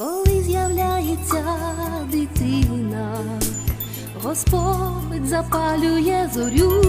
Коли з'являється дитина. Господь запалює зорю.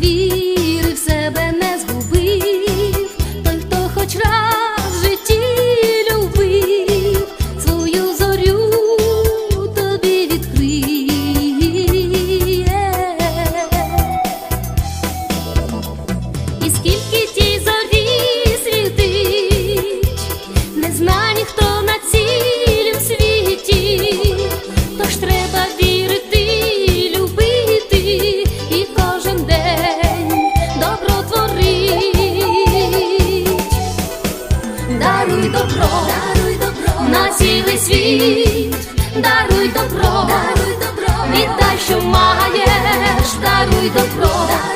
vies. добро, даруй добро. На цілий світ, даруй добро, даруй добро, віддай, що маєш, даруй добро.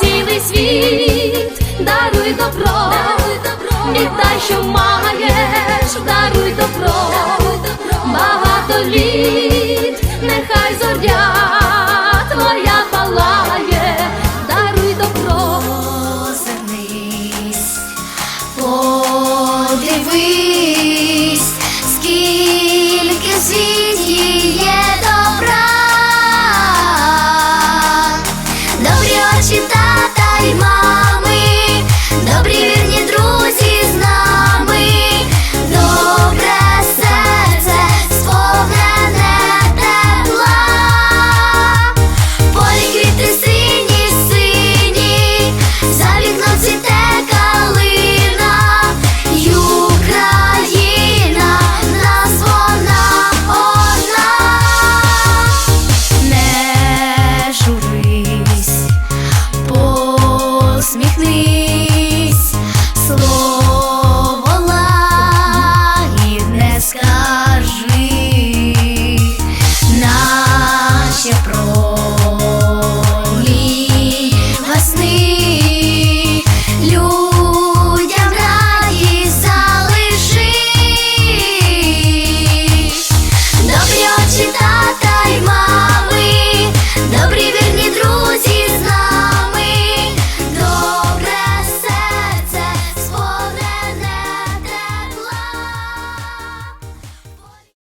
цілий світ, даруй добро, даруй добро, і дай, що маєш, даруй добро, даруй добро, багато літ.